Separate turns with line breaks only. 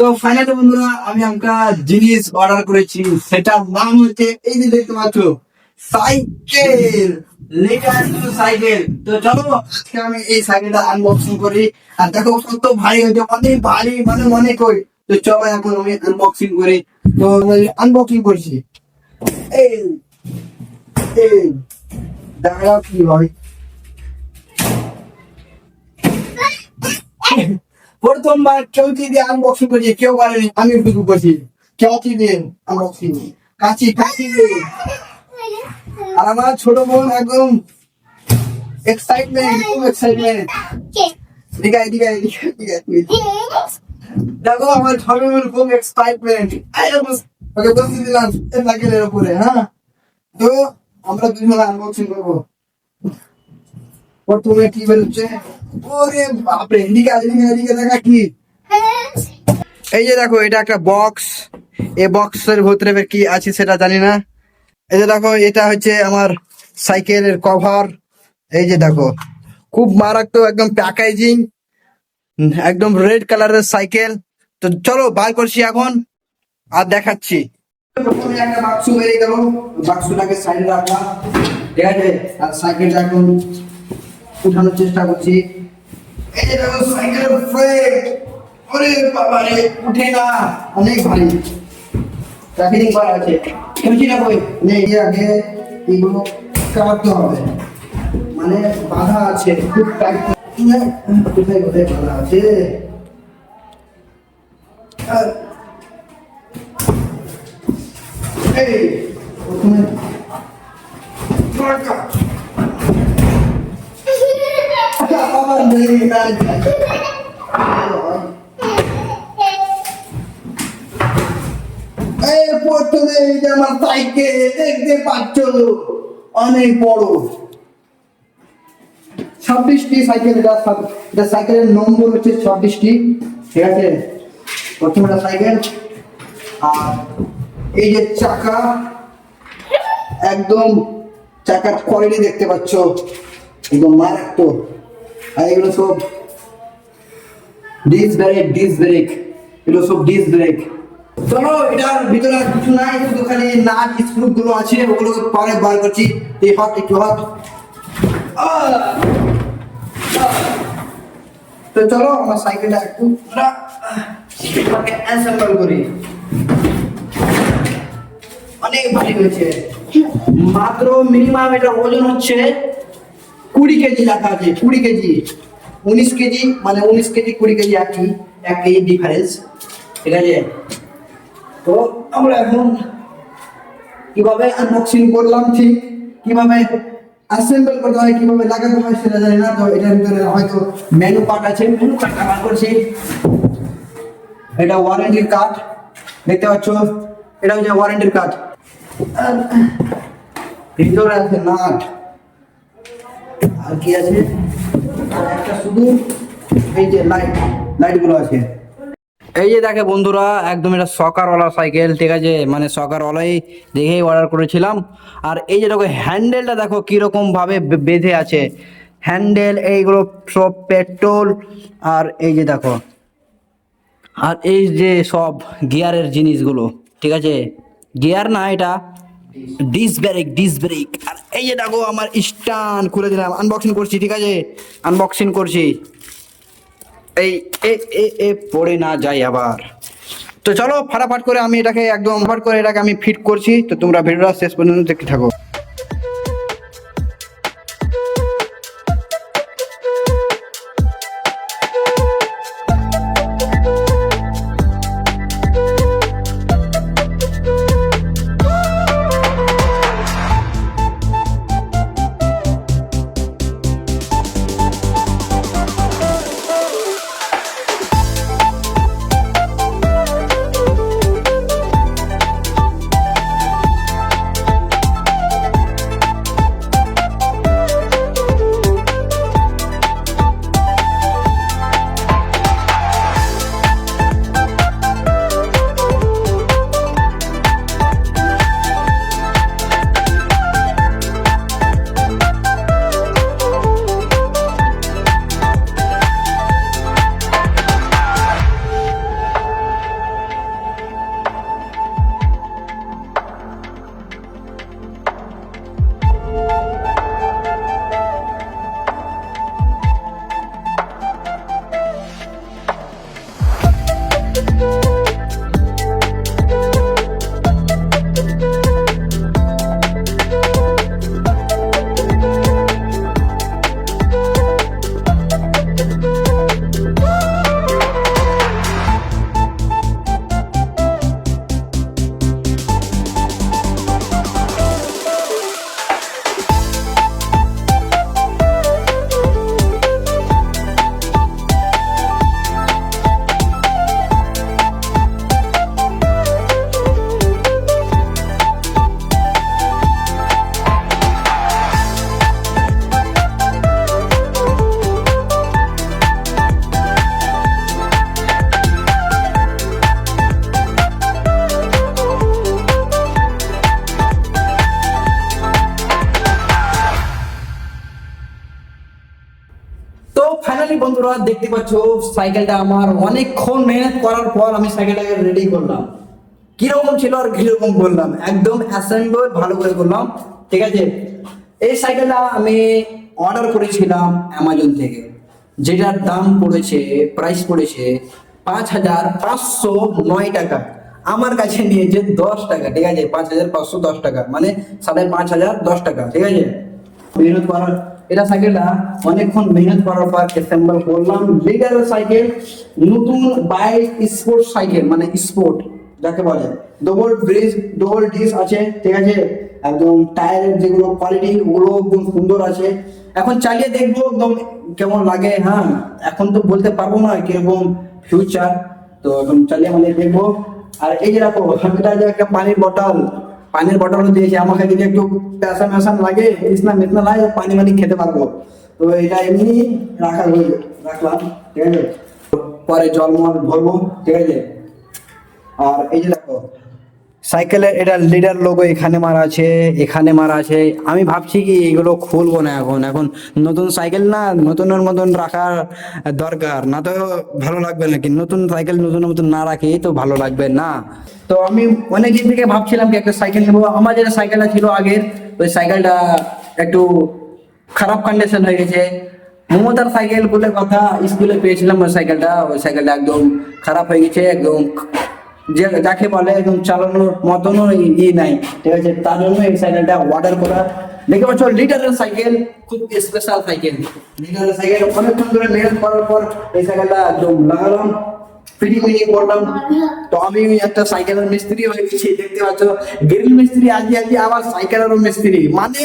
তো ফাইনালি বন্ধুরা, আমি একটা জিনিস অর্ডার করেছি। সেটার নাম হচ্ছে, এই যে দেখতে পাচ্ছ, সাইকেল। Letter cycle. তো চলো, আজকে আমি এই সাইকেলটা আনবক্সিং করি। আর দেখো, কত ভারী হয়েছে, অনেক ভারী মানে অনেক কই তো চলো এখন আমি আনবক্সিং করি। তো আনবক্সিং করছি, এই এই, দাঁড়াও কি হয়। প্রথমবার কেউ দিয়ে আনবক্সিং করছি কেউ পারেনি আমি শুরু করছি কেউ কি দিয়ে আনবক্সিং কাঁচি কাঁচি দিয়ে আর আমার ছোট বোন একদম এক্সাইটমেন্ট খুব এক্সাইটমেন্ট এদিকে এদিকে দেখো, আমার ছোট বোন খুব এক্সাইটমেন্ট ওকে বসে দিলাম। সাইকেলের উপরে হ্যাঁ? তো আমরা দুজন আনবক্সিং করব। প্রথমে কি বেরোচ্ছে ওরে বাপরে এদিকে এদিকে এদিকে দেখা কি এই যে দেখো এটা একটা বক্স এই বক্সের ভিতরে কি আছে সেটা জানি না। এই যে দেখো এটা হচ্ছে আমার সাইকেলের কভার এই যে দেখো খুব মারাত্মক একদম প্যাকেজিং একদম রেড কালারের সাইকেল। তো চলো বার করছি এখন আর দেখাচ্ছি। প্রথমে একটা বাক্স বেরিয়ে গেল। বাক্সটাকে সাইডে রাখলাম। ঠিক আছে? আর সাইকেলটা এখন উঠানোর চেষ্টা করছি। এই যে উঠে না, অনেক ভারী। প্যাকেজিং করা আছে। শুনছি না কই? নেই আগে এগুলো কাটতে হবে। মানে বাধা আছে। খুব টাইট কোথায় কোথায় বাধা আছে? এই যে আমার দেখতে পাচ্ছ অনেক বড় ছাব্বিশটি সাইকেল এটা সাইকেলের নম্বর হচ্ছে ছাব্বিশটি ঠিক আছে সাইকেল আর এই যে চাকা, একদম চাকার কোয়ালিটি দেখতে পাচ্ছ। একদম মারাত্মক। আর ডিস ব্রেক ডিস ব্রেক এগুলো ডিস ব্রেক চলো এটার ভিতরে কিছু নাই, শুধু খালি নাট স্ক্রু গুলো আছে, ওগুলো পরে বার করছি। এই হাত, একটু হাত! তো চলো, আমার সাইকেলটা একটু অ্যাসেম্বল করি। অনেক ভারী হয়েছে। মাত্র মিনিমাম এটার ওজন হচ্ছে কুড়ি কেজি লেখা আছে, কুড়ি কেজি। উনিশ কেজি মানে উনিশ কেজি, কুড়ি কেজি একই এক কেজি ডিফারেন্স ঠিক আছে? তো আমরা এখন কীভাবে আনবক্সিং করলাম ঠিক, কীভাবে অ্যাসেম্বল করতে হয়, কীভাবে লাগাতে হয় সেটা জানি না, তো এটার ভিতরে হয়তো মেনু কার্ড আছে মেনু কার্ডটা বার করছি। এটা ওয়ারেন্টির কার্ড দেখতে পাচ্ছ? এটা হচ্ছে ওয়ারেন্টির কার্ড ভিতরে আছে নাট। আর কি আছে? একটা শুধু এই যে লাইট লাইটগুলো আছে। এই যে দেখে বন্ধুরা, একদম এটা সকারওয়ালা সাইকেল ঠিক আছে? মানে সকারওয়ালাই দেখেই অর্ডার করেছিলাম। আর এই যে দেখো হ্যান্ডেলটা দেখো কীরকম ভাবে বেঁধে আছে। হ্যান্ডেল এইগুলো সব পেট্রোল আর এই যে দেখো, আর এই যে সব গিয়ারের জিনিসগুলো, ঠিক আছে? গিয়ার না এটা ডিস ব্রেক ডিস ব্রেক আর এই যে দেখো, আমার স্টান খুলে দিলাম। আনবক্সিং করছি, ঠিক আছে? আনবক্সিং করছি। এই, এ এ এ, পড়ে না যায় আবার। তো চলো, ফাটাফাট করে আমি এটাকে একদম ফাট করে এটাকে আমি ফিট করছি। তো তোমরা ভিডিওটা শেষ পর্যন্ত দেখতে থাকো। বন্ধুরা, দেখতে পাচ্ছ, সাইকেলটা আমার অনেকক্ষণ মেহনত করার পর আমি সাইকেলটাকে রেডি করলাম। কীরকম ছিল আর কীরকম করলাম? একদম অ্যাসেম্বল ভালো করে করলাম। ঠিক আছে? এই সাইকেলটা আমি অর্ডার করেছিলাম অ্যামাজন থেকে। যেটার দাম পড়েছে প্রাইস পড়েছে পাঁচ হাজার পাঁচশো নয় টাকা। আমার কাছে নিয়েছে দশ টাকা, ঠিক আছে? পাঁচ হাজার পাঁচশো দশ টাকা। মানে সাড়ে পাঁচ হাজার দশ টাকা, ঠিক আছে? মেহনত করার এটা সাইকেলটা অনেকক্ষণ মেহনত করার পর অ্যাসেম্বল করলাম। লিডারের সাইকেল নতুন বাইক স্পোর্ট সাইকেল মানে স্পোর্ট যাকে বলে। ডবল ব্রিজ ডবল ডিস আছে, ঠিক আছে? একদম টায়ারের যেগুলো কোয়ালিটি ওগুলো একদম সুন্দর আছে। এখন চালিয়ে দেখব একদম কেমন লাগে হ্যাঁ? এখন তো বলতে পারব না কীরকম ফিউচার তো এখন চালিয়ে মানে দেখব। আর এই যে রাখো এটা যে একটা পানির বটল পানির বটল দিয়েছে, আমাকে যদি একটু প্যাসা ম্যাসান লাগে ইসনা মিতনা লাগে পানি মানি খেতে পারব। তো এটা এমনি রাখা হইল রাখলাম, ঠিক আছে? পরে জল মল ভরবো, ঠিক আছে? আর এই যে দেখো সাইকেলের এটা লিডার লোগো এখানে মারা আছে, এখানে মারা আছে। আমি ভাবছি কি এগুলো খুলবো না এখন। এখন নতুন সাইকেল না, নতুনের মতন রাখার দরকার। না তো ভালো লাগবে না কি নতুন সাইকেল নতুন মতন না রাখি তো ভালো লাগবে না। তো আমি অনেক দিন থেকে ভাবছিলাম কি একটা সাইকেল নেব। আমার যেটা সাইকেলটা ছিল আগের, ওই সাইকেলটা একটু খারাপ কন্ডিশন হয়ে গেছে। মমতার সাইকেল বলে কথা, স্কুলে পেয়েছিলাম ওই সাইকেলটা। ওই সাইকেলটা একদম খারাপ হয়ে গেছে, একদম যে যাকে বলে একদম চালানোর মতনও ই- নাই। ঠিক আছে? তার জন্য এই সাইকেলটা অর্ডার করা। দেখতে পাচ্ছ লিটারের সাইকেল খুব স্পেশাল সাইকেল লিটারের সাইকেল অনেকক্ষণ ধরে মেহনত করার পর এই সাইকেলটা একদম লাগালাম তো আমি একটা সাইকেলের মিস্ত্রি হয়ে গেছি। দেখতে পাচ্ছ গ্রিল মিস্ত্রি আজকে আজকে আবার মিস্ত্রি। মানে